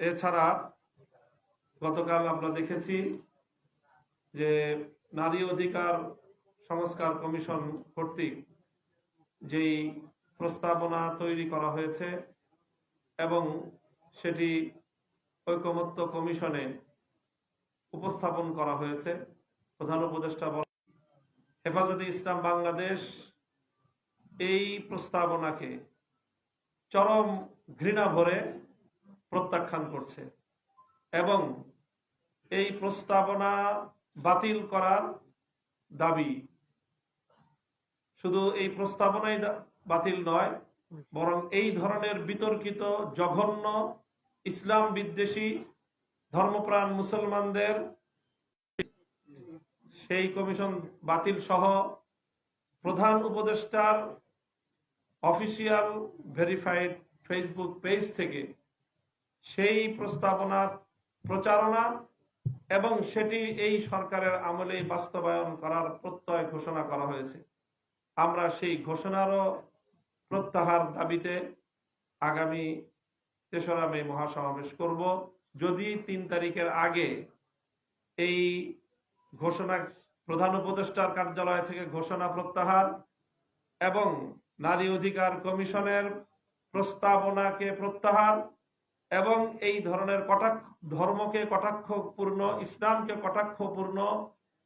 এছাড়া গতকাল আমরা দেখেছি যে নারী অধিকার সংস্কার কমিশন কর্তৃক যেই প্রস্তাবনা তৈরি করা হয়েছে এবং সেটি ঐকমত্য কমিশনে উপস্থাপন করা হয়েছে, প্রধান উপদেষ্টা হেফাজতে ইসলাম বাংলাদেশ এই প্রস্তাবনাকে চরম ঘৃণা ভরে প্রত্যাখ্যান করছে এবং এই প্রস্তাবনা বাতিল করার দাবি। শুধু এই প্রস্তাবনাই বাতিল নয়, বরং এই ধরনের বিতর্কিত জঘন্য ইসলাম বিদ্বেষী ধর্মপ্রাণ মুসলমানদের সেই কমিশন বাতিল সহ প্রধান উপদেষ্টার অফিসিয়াল ভেরিফাইড ফেসবুক পেজ থেকে সেই প্রস্তাবনা, প্রচারণা এবং সেটি এই সরকারের আমলে বাস্তবায়ন করার প্রত্যয় ঘোষণা করা হয়েছে। আমরা সেই ঘোষণারও প্রত্যাহার দাবিতে আগামী তেসরা মে মহাসমাবেশ করব। যদি তিন তারিখের আগে এই ঘোষণা, প্রধান উপদেষ্টার কার্যালয় থেকে ঘোষণা প্রত্যাহার এবং নারী অধিকার কমিশনের প্রস্তাবনাকে প্রত্যাহার এবং এই ধরনের কটাক্ষ, ধর্মকে কটাক্ষপূর্ণ, ইসলামকে কটাক্ষপূর্ণ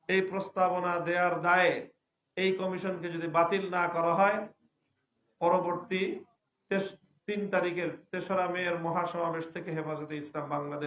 এই প্রস্তাবনা দেওয়ার দায়ে এই কমিশনকে যদি বাতিল না করা হয়, পরবর্তী তিন তারিখের তেসরা মেয়ের মহাসমাবেশ থেকে হেফাজতে ইসলাম বাংলাদেশ